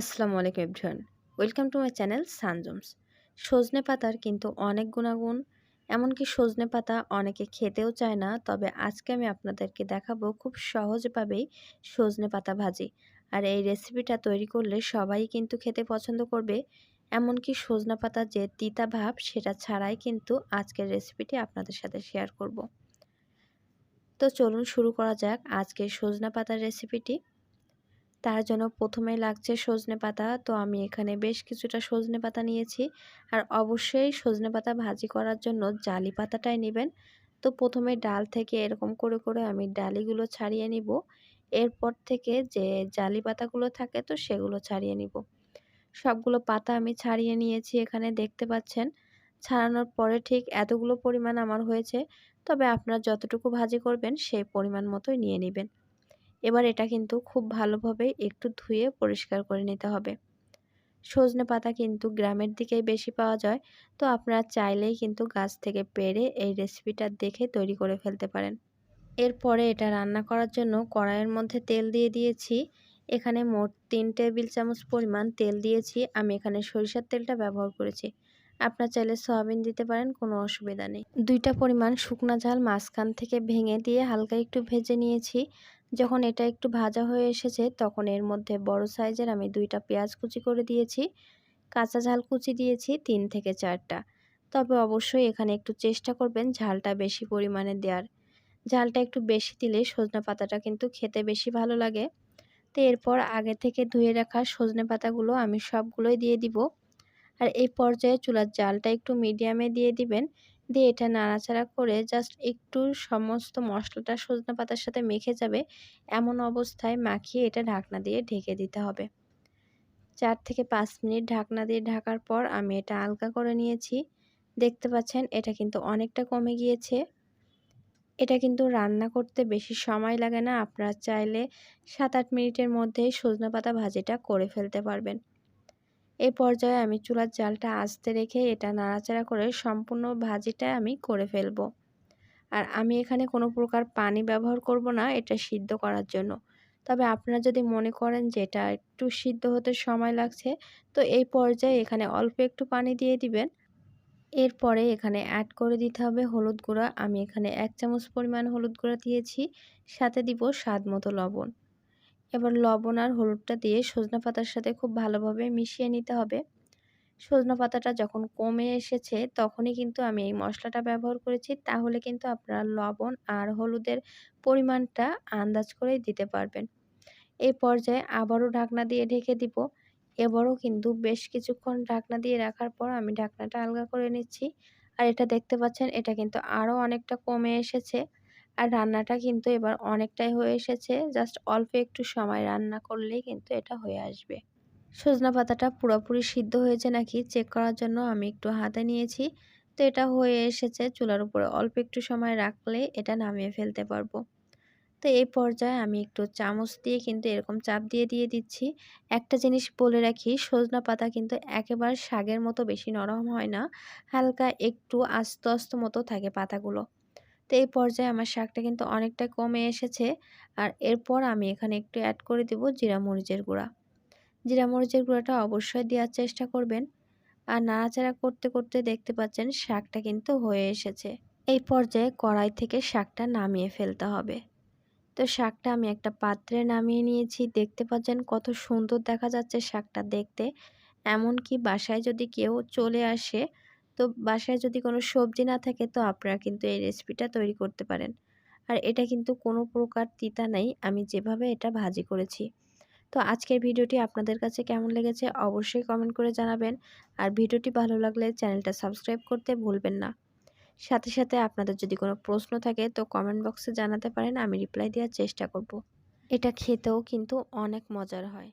আসসালামু আলাইকুম everyone. Welcome to my channel সানজুমস। সজনে পাতার কিন্তু অনেক গুণাগুণ, এমনকি সজনে পাতা অনেকে খেতেও চায় না, তবে আজকে আমি আপনাদেরকে দেখাবো খুব সহজভাবেই সজনে পাতা ভাজি। আর এই রেসিপিটা তৈরি করলে সবাই কিন্তু খেতে পছন্দ করবে, এমনকি সজনা পাতা যে তিতা ভাব, সেটা ছাড়াই কিন্তু আজকের রেসিপিটি আপনাদের সাথে শেয়ার করব। তো চলুন শুরু করা যাক আজকের সজনা পাতার রেসিপিটি। তার জন্য প্রথমে লাগছে সজনে পাতা। তো আমি এখানে বেশ কিছুটা সজনে পাতা নিয়েছি। আর অবশ্যই সজনে পাতা ভাজি করার জন্য জালি পাতাটাই নেবেন। তো প্রথমে ডাল থেকে এরকম করে করে আমি ডালিগুলো ছাড়িয়ে নিব। এরপর থেকে যে জালি পাতাগুলো থাকে তো সেগুলো ছাড়িয়ে নিব। সবগুলো পাতা আমি ছাড়িয়ে নিয়েছি এখানে, দেখতে পাচ্ছেন? ছাড়ানোর পরে ঠিক এতগুলো পরিমাণ আমার হয়েছে। তবে আপনারা যতটুকু ভাজি করবেন সেই পরিমাণ মতোই নিয়ে নেবেন। এবার এটা কিন্তু খুব ভালোভাবে একটু ধুয়ে পরিষ্কার করে নিতে হবে। সজনে পাতা কিন্তু গ্রামের দিকেই বেশি পাওয়া যায়, তো আপনারা চাইলেই কিন্তু গাছ থেকে পেরে এই রেসিপিটা দেখে তৈরি করে ফেলতে পারেন। এরপরে এটা রান্না করার জন্য কড়াইয়ের মধ্যে তেল দিয়ে দিয়েছি। এখানে মোট তিন টেবিল চামচ পরিমাণ তেল দিয়েছি। আমি এখানে সরিষার তেলটা ব্যবহার করেছি। আপনার চাইলে সয়াবিন দিতে পারেন, কোনো অসুবিধা নেই। দুইটা পরিমাণ শুকনা ঝাল মাঝখান থেকে ভেঙে দিয়ে হালকা একটু ভেজে নিয়েছি। যখন এটা একটু ভাজা হয়ে এসেছে, তখন এর মধ্যে বড় সাইজের আমি দুইটা পেঁয়াজ কুচি করে দিয়েছি। কাঁচা ঝাল কুচি দিয়েছি তিন থেকে চারটা। তবে অবশ্যই এখানে একটু চেষ্টা করবেন ঝালটা বেশি পরিমাণে দেওয়ার। ঝালটা একটু বেশি দিলে সজনে পাতাটা কিন্তু খেতে বেশি ভালো লাগে। তো এরপর আগে থেকে ধুয়ে রাখা সজনে পাতাগুলো আমি সবগুলোই দিয়ে দিব। আর এই পর্যায়ে চুলার জালটা একটু মিডিয়ামে দিয়ে দিবেন। দিয়ে এটা নাড়াচাড়া করে জাস্ট একটু সমস্ত মশলাটা সজনে পাতার সাথে মেখে যাবে। এমন অবস্থায় মাখিয়ে এটা ঢাকনা দিয়ে ঢেকে দিতে হবে। চার থেকে পাঁচ মিনিট ঢাকনা দিয়ে ঢাকার পর আমি এটা আলগা করে নিয়েছি। দেখতে পাচ্ছেন, এটা কিন্তু অনেকটা কমে গিয়েছে। এটা কিন্তু রান্না করতে বেশি সময় লাগে না। আপনারা চাইলে সাত আট মিনিটের মধ্যেই সজনে পাতা ভাজিটা করে ফেলতে পারবেন। এই পর্যায়ে আমি চুলার জালটা আস্তে রেখে এটা নাড়াচাড়া করে সম্পূর্ণ ভাজিটা আমি করে ফেলব। আর আমি এখানে কোনো প্রকার পানি ব্যবহার করব না এটা সিদ্ধ করার জন্য। তবে আপনারা যদি মনে করেন যে এটা একটু সিদ্ধ হতে সময় লাগছে, তো এই পর্যায়ে এখানে অল্প একটু পানি দিয়ে দিবেন। এরপরে এখানে অ্যাড করে দিতে হবে হলুদ গুঁড়া। আমি এখানে এক চামচ পরিমাণ হলুদ গুঁড়া দিয়েছি। সাথে দিব স্বাদ মতো লবণ। এবার লবণ আর হলুদটা দিয়ে সজনা পাতার সাথে খুব ভালোভাবে মিশিয়ে নিতে হবে। সজনা পাতাটা যখন কমে এসেছে তখনই কিন্তু আমি এই মশলাটা ব্যবহার করেছি। তাহলে কিন্তু আপনারা লবণ আর হলুদের পরিমাণটা আন্দাজ করেই দিতে পারবেন। এই পর্যায়ে আবারও ঢাকনা দিয়ে ঢেকে দিব। এবারও কিন্তু বেশ কিছুক্ষণ ঢাকনা দিয়ে রাখার পর আমি ঢাকনাটা আলগা করে নিচ্ছি। আর এটা দেখতে পাচ্ছেন, এটা কিন্তু আরও অনেকটা কমে এসেছে। আর রান্নাটা কিন্তু এবার অনেকটাই হয়ে এসেছে। জাস্ট অল্প একটু সময় রান্না করলেই কিন্তু এটা হয়ে আসবে। সজনা পাতাটা পুরোপুরি সিদ্ধ হয়েছে নাকি চেক করার জন্য আমি একটু হাতে নিয়েছি। তো এটা হয়ে এসেছে চুলার উপরে। অল্প একটু সময় রাখলে এটা নামিয়ে ফেলতে পারব। তো এই পর্যায়ে আমি একটু চামচ দিয়ে কিন্তু এরকম চাপ দিয়ে দিয়ে দিচ্ছি। একটা জিনিস বলে রাখি, সজনা পাতা কিন্তু একেবারে শাকের মতো বেশি নরম হয় না। হালকা একটু আস্ত আস্ত মতো থাকে পাতাগুলো। তো এই পর্যায়ে আমার শাকটা কিন্তু অনেকটা কমে এসেছে। আর এরপর আমি এখানে একটু অ্যাড করে দেব জিরা মরিচের গুঁড়া। জিরা মরিচের গুঁড়াটা অবশ্যই দেওয়ার চেষ্টা করবেন। আর নাড়াচাড়া করতে করতে দেখতে পাচ্ছেন শাকটা কিন্তু হয়ে এসেছে। এই পর্যায়ে কড়াই থেকে শাকটা নামিয়ে ফেলতে হবে। তো শাকটা আমি একটা পাত্রে নামিয়ে নিয়েছি। দেখতে পাচ্ছেন কত সুন্দর দেখা যাচ্ছে শাকটা দেখতে। এমনকি বাসায় যদি কেউ চলে আসে তো বাসায় যদি কোনো সবজি না থাকে, তো আপনারা কিন্তু এই রেসিপিটা তৈরি করতে পারেন। আর এটা কিন্তু কোনো প্রকার তিতা নেই, আমি যেভাবে এটা ভাজি করেছি। তো আজকের ভিডিওটি আপনাদের কাছে কেমন লেগেছে অবশ্যই কমেন্ট করে জানাবেন। আর ভিডিওটি ভালো লাগলে চ্যানেলটা সাবস্ক্রাইব করতে ভুলবেন না। সাথে সাথে আপনাদের যদি কোনো প্রশ্ন থাকে, তো কমেন্ট বক্সে জানাতে পারেন, আমি রিপ্লাই দেওয়ার চেষ্টা করব। এটা খেতেও কিন্তু অনেক মজার হয়।